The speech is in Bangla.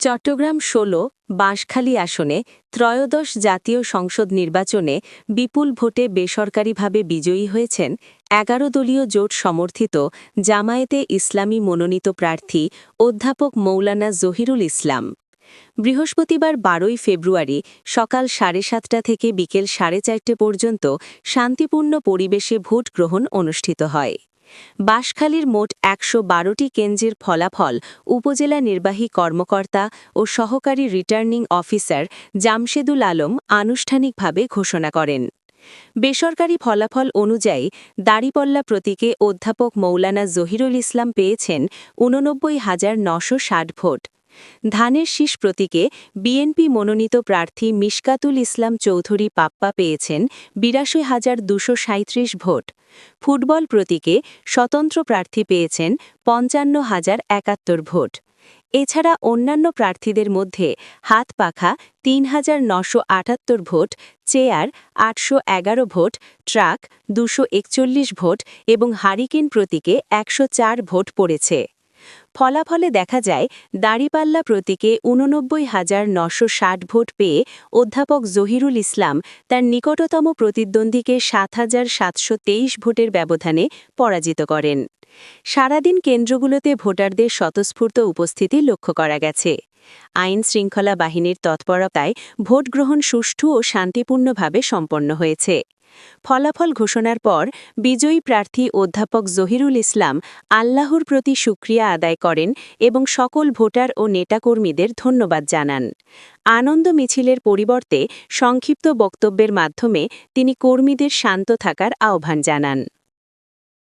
চট্টগ্রাম ১৬ বাঁশখালী আসনে ত্রয়োদশ জাতীয় সংসদ নির্বাচনে বিপুল ভোটে বেসরকারিভাবে বিজয়ী হয়েছেন এগারো দলীয় জোট সমর্থিত জামায়াতে ইসলামী মনোনীত প্রার্থী অধ্যাপক মৌলানা জহিরুল ইসলাম। বৃহস্পতিবার বারোই ফেব্রুয়ারি সকাল সাড়ে সাতটা থেকে বিকেল সাড়ে চারটে পর্যন্ত শান্তিপূর্ণ পরিবেশে ভোট গ্রহণ অনুষ্ঠিত হয়। বাঁশখালীর মোট একশো বারোটি কেন্দ্রের ফলাফল উপজেলা নির্বাহী কর্মকর্তা ও সহকারী রিটার্নিং অফিসার জামশেদুল আলম আনুষ্ঠানিকভাবে ঘোষণা করেন। বেসরকারি ফলাফল অনুযায়ী দাড়িপল্লা প্রতীকে অধ্যাপক মৌলানা জহিরুল ইসলাম পেয়েছেন উননব্বই হাজার নশো ষাট ভোট। ধানের শীষ প্রতীকে বিএনপি মনোনীত প্রার্থী মিশকাতুল ইসলাম চৌধুরী পাপ্পা পেয়েছেন বিরাশি হাজার দুশো সাঁত্রিশ ভোট। ফুটবল প্রতীকে স্বতন্ত্র প্রার্থী পেয়েছেন পঞ্চান্ন হাজার একাত্তর ভোট। এছাড়া অন্যান্য প্রার্থীদের মধ্যে হাত পাখা তিন হাজার নশো আটাত্তর ভোট, চেয়ার আটশো এগারো ভোট, ট্রাক দুশো একচল্লিশ ভোট এবং হারিকেন প্রতীকে একশো চার ভোট পড়েছে। ফলাফলে দেখা যায়, দাড়িপাল্লা প্রতীকে উননব্বই হাজার নশো ষাট ভোট পেয়ে অধ্যাপক জহিরুল ইসলাম তার নিকটতম প্রতিদ্বন্দ্বীকে সাত হাজার সাতশো তেইশ ভোটের ব্যবধানে পরাজিত করেন। সারাদিন কেন্দ্রগুলোতে ভোটারদের স্বতঃস্ফূর্ত উপস্থিতি লক্ষ্য করা গেছে। আইন শৃঙ্খলা বাহিনীর তৎপরতায় ভোট গ্রহণ সুষ্ঠু ও শান্তিপূর্ণভাবে সম্পন্ন হয়েছে। ফলাফল ঘোষণার পর বিজয়ী প্রার্থী অধ্যাপক জহিরুল ইসলাম আল্লাহর প্রতি সুক্রিয়া আদায় করেন এবং সকল ভোটার ও নেতাকর্মীদের ধন্যবাদ জানান। আনন্দ মিছিলের পরিবর্তে সংক্ষিপ্ত বক্তব্যের মাধ্যমে তিনি কর্মীদের শান্ত থাকার আহ্বান জানান।